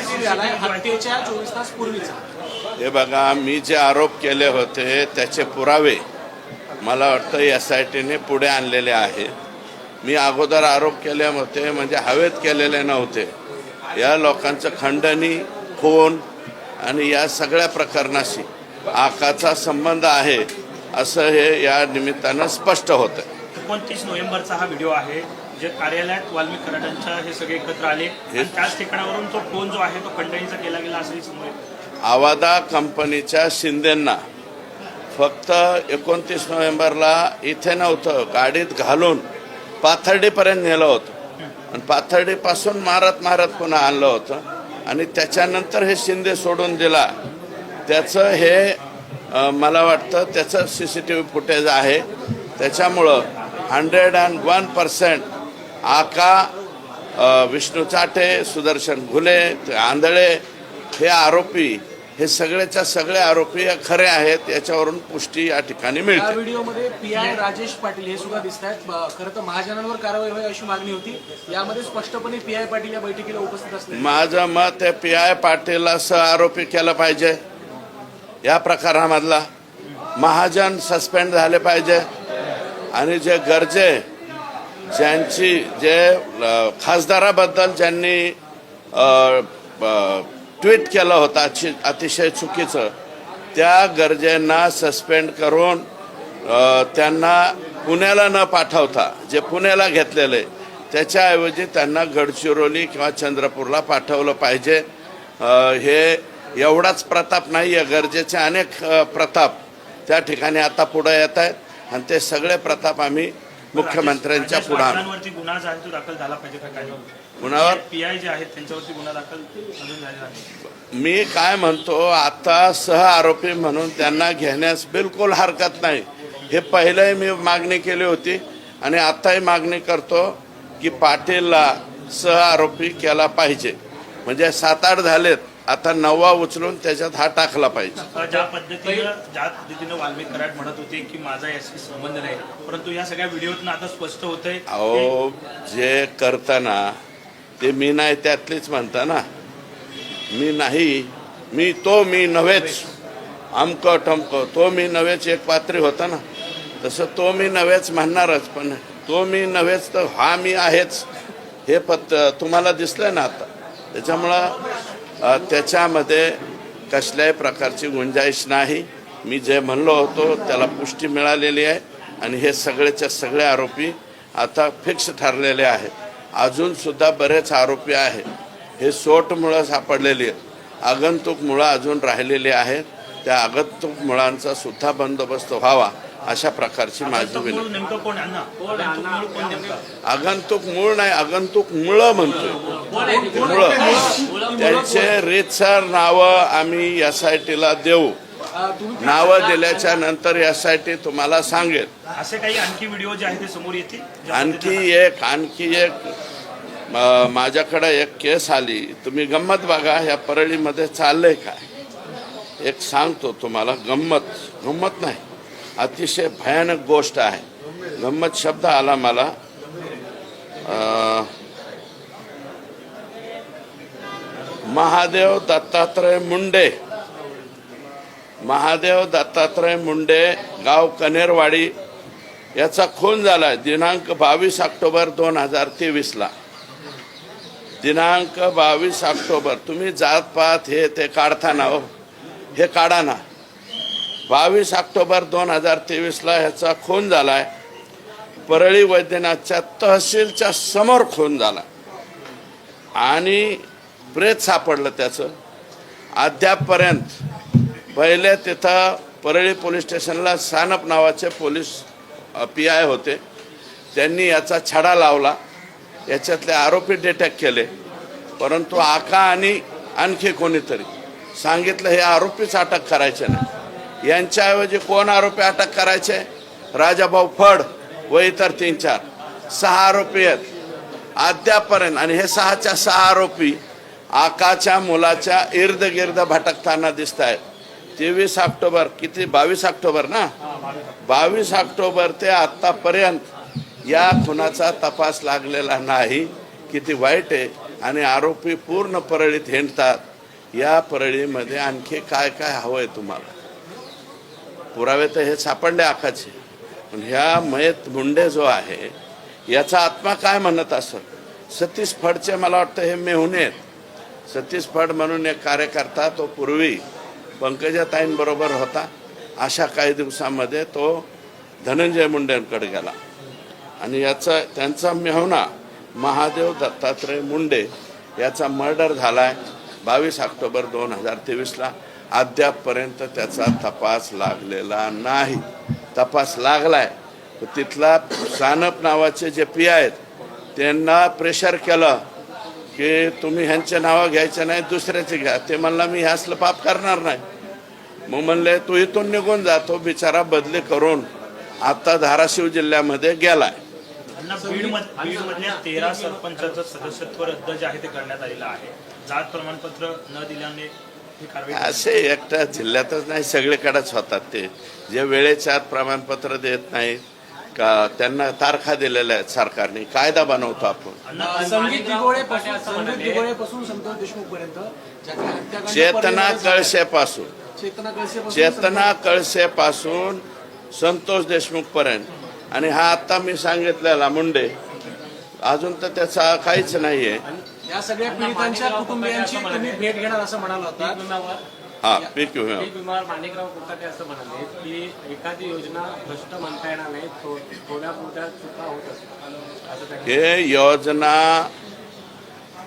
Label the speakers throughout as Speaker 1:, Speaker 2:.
Speaker 1: CCTV आलाय हत्येच्या चोवीस तास पूर्वीचा.
Speaker 2: हे बघा मी जे आरोप केले होते त्याचे पुरावे मला वाटतं एस आय टीने पुढे आणलेले आहे मी अगोदर आरोप केले होते म्हणजे हवेत केलेले नव्हते. या लोकांचं खंडणी खून आणि या सगळ्या प्रकरणाशी आकाचा संबंध आहे असं हे या निमित्तानं स्पष्ट होतं
Speaker 3: एकोणतीस नोव्हेंबरचा हा व्हिडिओ आहे. जे कार्यालयात वाल्मिक कराडांच्या हे सगळे एकत्र आले. आणि त्याच ठिकाणावरून तो फोन जो आहे तो खंडणीचा केला गेला असंही समोर येतं.
Speaker 2: आवादा कंपनीच्या शिंदेंना. फक्त एकोणतीस नोव्हेंबरला इथे नव्हतं गाडीत घालून पाथर्डीपर्यंत नेलं होतं. आणि पाथर्डीपासून मारत मारत पुन्हा आणलं होतं. आणि त्याच्यानंतर हे शिंदे सोडून दिला. त्याचं हे अं, मला वाटतं त्याचं C C T V footage आहे. त्याच्यामुळं हंड्रेड अँड वन पर्सेंट आका विष्णू चाटे सुदर्शन घुले आंधळे हे आरोपी हे सगळेच्या सगळे आरोपी खरे आहेत याच्यावरून पुष्टी या ठिकाणी मिळते.
Speaker 1: व्हिडिओमध्ये पी आय राजेश पाटील हे सुद्धा दिसत आहेत. खरं तर महाजनांवर कारवाई व्हावी अशी मागणी होती. यामध्ये स्पष्टपणे पी आय पाटील या बैठकीला उपस्थित असले.
Speaker 2: माझं मत आहे पी आय पाटीलला सह आरोपी केलं पाहिजे. या प्रकारामधला. महाजन सस्पेंड झाले पाहिजे. आणि जे गरजे ज्यांची जे खासदाराबद्दल ज्यांनी ट्विट केलं होतं अति- अतिशय चुकीचं त्या गरजेंना सस्पेंड करून त्यांना पुण्याला न पाठवता जे पुण्याला घेतलेले त्याच्याऐवजी त्यांना गडचिरोली किंवा चंद्रपूरला पाठवलं पाहिजे. हे एवढाच प्रताप नाही आहे गरजेचे अनेक प्रताप त्या ठिकाणी आता पुढं येत आहेत. आणि ते सगळे प्रताप आम्ही मुख्यमंत्र्यांच्या
Speaker 3: राजेश
Speaker 2: पुढे आणू
Speaker 3: पाटलांवरती गुन्हा जो आहे तो दाखल झाला पाहिजे का
Speaker 2: कुणावर
Speaker 3: पी आय जे आहेत त्यांच्यावरती गुन्हा दाखल अजून झालेला नाही.
Speaker 2: मी काय म्हणतो आता सह आरोपी म्हणून त्यांना घेण्यास बिलकुल हरकत नाही. हे पहिलंही मी मागणी केली होती आणि आताही मागणी करतो की पाटीलला सह आरोपी केला पाहिजे. म्हणजे सात आठ झालेत आता नववा उचलून त्याच्यात हा टाकला पाहिजे.
Speaker 3: ज्या पद्धतीनं ज्या पद्धतीनं वाल्मिक कराड म्हणत होते की माझा याशी संबंध नाही परंतु या सगळ्या व्हिडिओतनं आता स्पष्ट होतंय की
Speaker 2: अहो जे करताना ते मी नाही त्यातलीच म्हणता ना. मी नाही मी तो मी नव्हेच. अमक टमक तो मी नव्हेच एक पात्री होता ना. तसं तो मी नव्हेच म्हणणारच पण तो मी नव्हेच तर हा मी आहेच. हे पत तुम्हाला दिसलं ना आता. त्याच्यामुळं त्याच्यामध्ये कसल्याही प्रकारची गुंजाईश नाही. मी जे म्हणलो होतो त्याला पुष्टी मिळालेली आहे आणि हे सगळेच्या सगळे आरोपी आता फिक्स ठरलेले आहेत. अजूनसुद्धा बरेच आरोपी आहेत. हे सोटमुळं सापडलेली आहेत. आगंतुक मुळं अजून राहिलेली आहेत. त्या आगंतुक मुळांचा सुद्धा बंदोबस्त व्हावा. अशा प्रकारची माझी
Speaker 3: आगंतुक
Speaker 2: विनंती.
Speaker 3: आगंतुक मूळ
Speaker 2: नाही आगंतुक मुळं म्हणतोय. मुळं. त्यांचे रीतसर नावं आम्ही एस आय टीला देऊ नावं दिल्याच्या नंतर एस आय टी तुम्हाला सांगेल.
Speaker 3: असे काही आणखी व्हिडिओ जे आहेत ते समोर येतील?
Speaker 2: आणखी एक आणखी एक माझ्याकडे एक केस आली. तुम्ही गंमत बघा ह्या परळीमध्ये चाललंय काय? एक सांगतो तुम्हाला गंमत. गंमत नाही. अतिशय भयानक गोष्ट आहे. गंमत शब्द आला मला. महादेव दत्तात्रय मुंडे. महादेव दत्तात्रय मुंडे गाव कनेरवाडी याचा खून झाला दिनांक बावीस ऑक्टोबर दोन हजार तेवीसला दिनांक बावीस ऑक्टोबर. तुम्ही जात पात हे ते काढताना हो. हे काढा ना. बावीस ऑक्टोबर दोन हजार तेवीसला ह्याचा खून झालाय. परळी वैद्यनाथच्या तहसीलच्या समोर खून झाला. आणि प्रेत सापडलं त्याचं. अद्यापपर्यंत पहिले तिथं परळी पोलीस स्टेशनला सानप नावाचे पोलीस पी आय होते. त्यांनी याचा छडा लावला. याच्यातले आरोपी डिटेक्ट केले. परंतु आका आणि आणखी कोणीतरी सांगितलं हे आरोपीच अटक करायचे नाही. यांच्याऐवजी कोण आरोपी अटक करायचे? राजाभाऊ फड व इतर तीन चार. सहा आरोपी आहेत. अद्यापर्यंत आणि हे सहाच्या सहा आरोपी आकाच्या मुलाच्या इर्द गिर्द भटकताना दिसत आहेत तेवीस ऑक्टोबर किती? बावीस ऑक्टोबर ना? बावीस ऑक्टोबर ते आत्तापर्यंत या खुनाचा तपास लागलेला नाही. किती वाईट आहे. आणि आरोपी पूर्ण परळीत हिंडतात. या परळीमध्ये आणखी काय काय हवं आहे तुम्हाला? पुरावे तर हे सापडले आखाचे पण ह्या मयत मुंडे जो आहे याचा आत्मा काय म्हणत असत सतीश फडचे मला वाटतं हे मेहून आहेत. सतीश फड म्हणून एक कार्यकर्ता तो पूर्वी पंकजाताईंबरोबर होता. अशा काही दिवसामध्ये तो धनंजय मुंडेंकडे गेला. आणि याचा त्यांचा मेहुणा महादेव दत्तात्रय मुंडे याचा मर्डर झाला आहे बावीस ऑक्टोबर दोन हजार तेवीसला. अद्यापपर्यंत त्याचा तपास लागलेला नाही. तपास लागलाय. तिथला सानप नावाचे जे पी आहेत त्यांना प्रेशर केलं की तुम्ही ह्यांचे नावं घ्यायचे नाही दुसऱ्याचे घ्या. ते म्हणला मी ह्यासलं पाप करणार नाही. मग म्हणले तू इथून निघून जातो बिचारा बदली करून आता धाराशिव जिल्ह्यामध्ये गेलाय.
Speaker 3: तेरा सरपंचाचं सदस्यत्व रद्द जे आहे ते करण्यात आलेलं आहे. जात प्रमाणपत्र न दिल्याने
Speaker 2: असे एकट्या जिल्ह्यातच नाही सगळीकडेच होतात ते. जे वेळेच्या आत प्रमाणपत्र देत नाहीत का त्यांना तारखा दिलेल्या आहेत सरकारने कायदा बनवतो आपण. चेतना. कळशेपासून
Speaker 1: चेतना
Speaker 2: कळसेपासून संतोष देशमुख पर्यंत आणि हा आता मी सांगितलेला मुंडे अजून तर त्याचा काहीच नाहीये.
Speaker 1: या सगळ्या पीडितांच्या कुटुंबियांची तुम्ही भेट घेणार असं म्हणाला होता.
Speaker 2: हा पीक विमा.
Speaker 4: माणिकराव कुलकर्णी असं म्हणाले की एखादी योजना भ्रष्ट म्हणता येणार नाही थो- थोड्या मोठ्या चुका होत असतात.
Speaker 2: हे योजना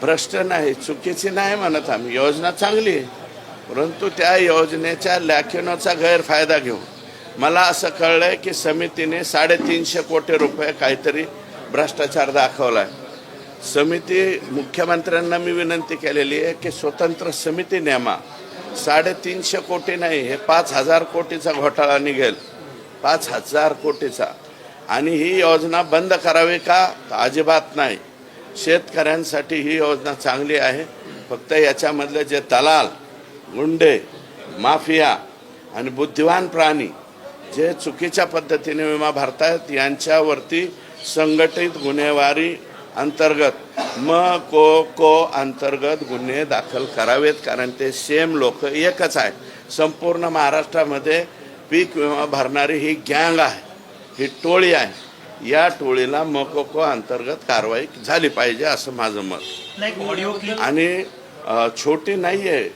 Speaker 2: भ्रष्ट नाही चुकीची नाही म्हणत आम्ही. योजना चांगली आहे परंतु त्या योजनेच्या लॅखिनोचा गैरफायदा घेऊन मला असं कळलंय की समितीने साडेतीनशे कोटी रुपये काहीतरी भ्रष्टाचार दाखवलाय. समिती मुख्यमंत्र्यांना मी विनंती केलेली आहे की स्वतंत्र समिती नेमा. साडेतीनशे कोटी नाही हे पाच हजार कोटीचा घोटाळा निघेल. पाच हजार कोटीचा. आणि ही योजना बंद करावी का? अजिबात नाही. शेतकऱ्यांसाठी ही योजना चांगली आहे. फक्त याच्यामधले जे दलाल गुंडे माफिया आणि बुद्धिवान प्राणी जे चुकीच्या पद्धतीने विमा भरतायत यांच्यावरती संघटित गुन्हेवारी अंतर्गत. म को को अंतर्गत गुन्हे दाखल करावेत कारण ते सेम लोक एकच आहे संपूर्ण महाराष्ट्रामध्ये पीक विमा भरणारी ही गँग आहे. ही टोळी आहे. या टोळीला मकोको अंतर्गत कारवाई झाली पाहिजे असं माझं मत. आणि छोटी नाही आहे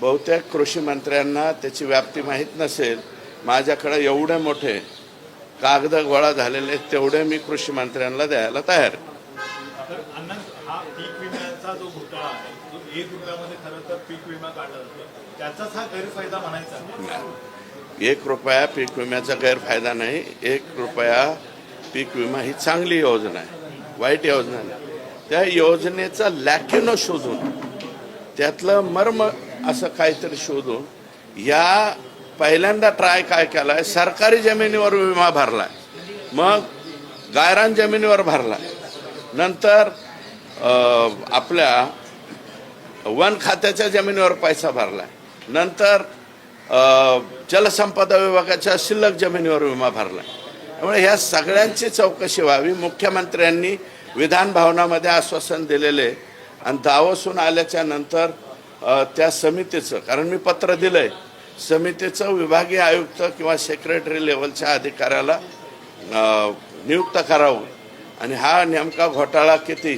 Speaker 2: बहुतेक कृषी मंत्र्यांना त्याची व्याप्ती माहीत नसेल. माझ्याकडे एवढे मोठे कागद गोळा झालेले आहेत, तेवढे मी कृषी मंत्र्यांना द्यायला तयार
Speaker 5: पीक विम्याचा जो घोटाळा आहे जो एक रुपयामध्ये खरं तर पीक विमा काढला जातो. त्याचाच हा गैरफायदा म्हणायचा
Speaker 2: एक रुपया पीक विम्याचा गैरफायदा नाही. एक रुपया पीक विमा ही चांगली योजना आहे. वाईट योजना नाही. त्या योजनेचा लॅक्युनो शोधून त्यातलं मर्म असं काहीतरी शोधून या पहिल्यांदा ट्राय काय केलाय? सरकारी जमिनीवर विमा भरलाय. मग गायरान जमिनीवर भरलाय. नंतर आपल्या वन खात्याच्या जमिनीवर पैसा भरला. नंतर जलसंपदा विभागाच्या शिल्लक जमिनीवर विमा भरला. त्यामुळे ह्या सगळ्यांची चौकशी व्हावी. मुख्यमंत्र्यांनी विधान भवनामध्ये आश्वासन दिलेले आणि दावसून आल्याच्यानंतर त्या समितीचं कारण मी पत्र दिलं आहे समितीचं विभागीय आयुक्त किंवा सेक्रेटरी लेवलच्या अधिकाऱ्याला नियुक्त करावं. आणि हा नेमका घोटाळा किती?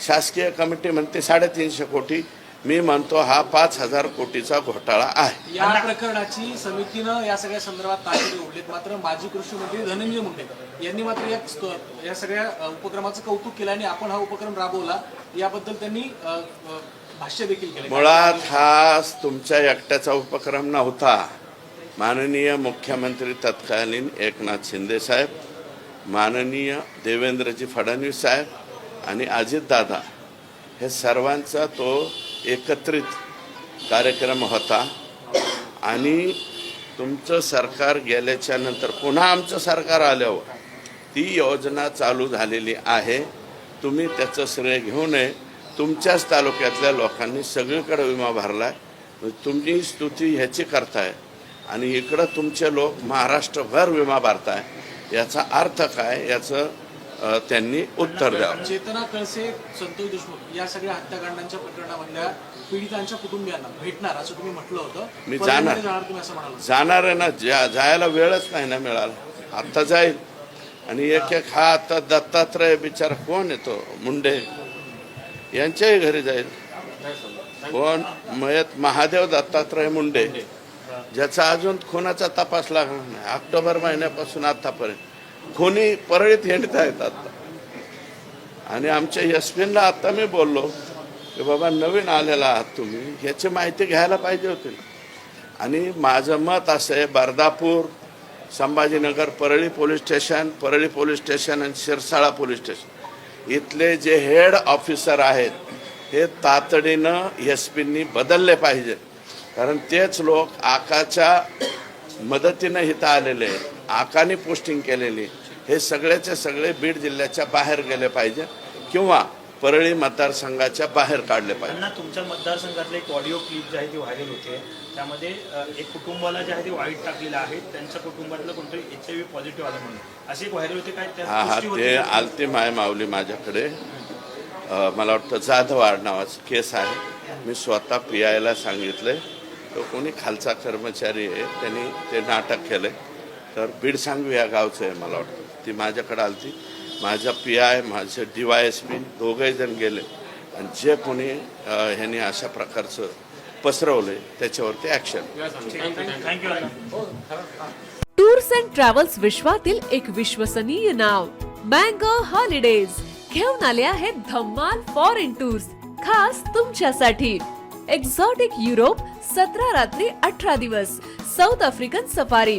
Speaker 2: शासकीय कमिटी म्हणते साडेतीनशे कोटी. मी म्हणतो हा पाच हजार कोटीचा घोटाळा आहे.
Speaker 1: या प्रकरणाची समितीनं या सगळ्या संदर्भात ताकद ओढलीत. मात्र माजी कृषी मंत्री धनंजय मुंडे यांनी मात्र या सगळ्या उपक्रमाचं कौतुक केलं आणि आपण हा उपक्रम राबवला. याबद्दल त्यांनी भाष्य देखील केलं.
Speaker 2: मुळात हा तुमच्या एकट्याचा उपक्रम नव्हता. माननीय मुख्यमंत्री तत्कालीन एकनाथ शिंदे साहेब माननीय देवेंद्रजी फडणवीस साहेब आणि अजितदादा हे सर्वांचा तो एकत्रित कार्यक्रम होता. आणि तुमचं सरकार गेल्याच्यानंतर पुन्हा आमचं सरकार आल्यावर ती योजना चालू झालेली आहे. तुम्ही त्याचं श्रेय घेऊ नये. तुमच्याच तालुक्यातल्या लोकांनी सगळीकडे विमा भरला आहे तुम्ही स्तुती ह्याची करताय. आणि इकडं तुमचे लोक महाराष्ट्रभर विमा भरताय. याचा अर्थ काय? याचं त्यांनी उत्तर द्यावं.
Speaker 1: चेतना कळसे संतोष देशमुख या सगळ्या हत्याकांडांच्या प्रकरणामधल्या पीडितांच्या कुटुंबियांना भेटणार असं तुम्ही म्हटलं होतं.
Speaker 2: मी जाणार.
Speaker 1: जाणार तुम्ही असं म्हणाल
Speaker 2: जाणार आहे ना जा जायला वेळच नाही ना मिळाला. आत्ता जाईल. आणि एक एक हा आता दत्तात्रय बिचारा कोण येतो मुंडे. यांच्याही घरी जाईल. कोण? मयत महादेव दत्तात्रय मुंडे. ज्याचा अजून खुनाचा तपास लागला नाही. ऑक्टोबर महिन्यापासून आतापर्यंत. कोणी परळीत हिंडता येतात. आणि आमच्या यशवीनला आता मी बोललो की बाबा नवीन आलेला आहात तुम्ही ह्याची माहिती घ्यायला पाहिजे होती. आणि माझं मत असं आहे Bardapur Sambhajinagar Parli police station Parli police station आणि शिरसाळा पोलीस स्टेशन. इथले जे हेड ऑफिसर आहेत हे तातडीनं एस पींनी बदलले पाहिजे कारण तेच लोक आकाच्या मदतीनं इथं आलेले आहेत. आकाने पोस्टिंग केलेली. हे सगळ्याचे सगळे बीड जिल्ह्याच्या बाहेर गेले पाहिजे किंवा परळी मतदारसंघाच्या बाहेर काढले पाहिजे.
Speaker 3: तुमच्या मतदारसंघातले एक ऑडिओ क्लिप जे आहे ती व्हायरल होते. त्यामध्ये एक कुटुंबाला जे आहे ते वाईट टाकलेलं आहे. त्यांच्या कुटुंबातलं कोणतरी एच आय व्ही पॉझिटिव्ह आलं म्हणून. एक व्हायरल होते काय?
Speaker 2: हा हा ते? आलती माय माऊली माझ्याकडे. मला वाटतं जाधवाड नावाचं केस आहे. मी स्वतः पी आयला सांगितलंय. तो कोणी खालचा कर्मचारी आहे त्यांनी ते नाटक केलंय. तर बीडसांगवी या गावचं आहे मला वाटतं. ती माझ्याकडे आलती. माझा पी आय माझे डी वाय एस पी दोघंही जण गेले. आणि जे कोणी ह्यांनी अशा प्रकारचं पसरवलंय त्याच्यावरती ॲक्शन
Speaker 6: टूर्स अँड ट्रॅव्हल्स विश्वातील एक विश्वसनीय नाव मँगो हॉलिडेज. घेऊन आले आहेत धम्माल फॉरेन टूर्स खास तुमच्यासाठी. एक्झॉटिक युरोप सतरा रात्री अठरा दिवस साऊथ आफ्रिकन सफारी